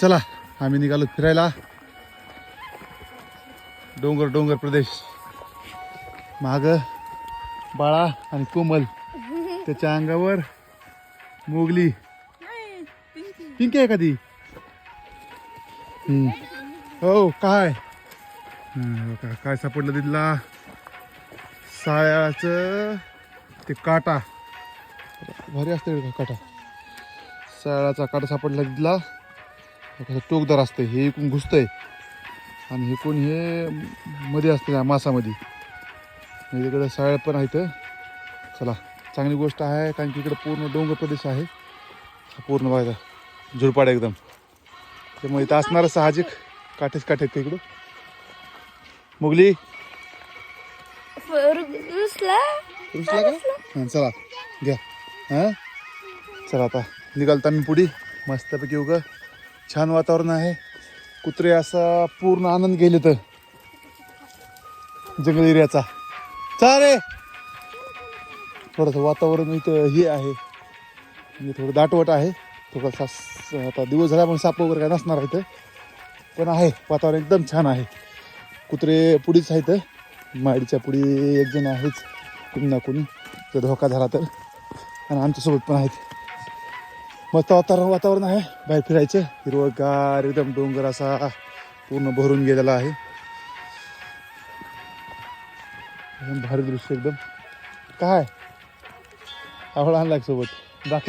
चला आम्ही निघालो फिरायला. डोंगर डोंगर प्रदेश. माग बाळा आणि कोमल. त्याच्या अंगावर मोगली. पिंकी आहे का ती? हो काय? काय सापडलं तिथला. साळ्याचं ते काटा. भारी असते का काटा. साळाचा काटा सापडला तिथला. कसं टोकदार असतं हे इकडून घुसतंय. आणि हे कोण हे मध्ये असते त्या मासामध्ये. तिकडं साळ पण आहे इथं चला चांगली गोष्ट आहे कारण की इकडं पूर्ण डोंगर प्रदेश आहे. पूर्ण बघायचा झुडपाड एकदम. त्यामुळे इथं असणारं साहजिक काठेच काठे आहेत इकडं? मुगली? रुसला रुसला का? हां चला घ्या. हां? चला आता निघालता मी पुढे. मस्तपैकी उगं. छान वातावरण आहे. कुत्रे असा पूर्ण आनंद गेले तर. जंगल एरियाचा. चाले थोडंसं वातावरण इथं हे आहे. म्हणजे थोडं दाटवट आहे. थोडासा आता दिवस झाला पण साप वगैरे काय नसणार आहे इथं. पण आहे. वातावरण एकदम छान आहे. कुत्रे पुढीच आहेत. माडीच्या पुढे एक जण आहेच. कुणी ना कुणी. जर धोका झाला तर. आणि आमच्यासोबत पण आहेत. मस्त वातावरण वातावरण आहे. बाहेर फिरायचं. हिरवगार एकदम डोंगर असा पूर्ण भरून गेलेला आहे. भारी दृश्य एकदम. काय? आवड आणला सोबत? बाकी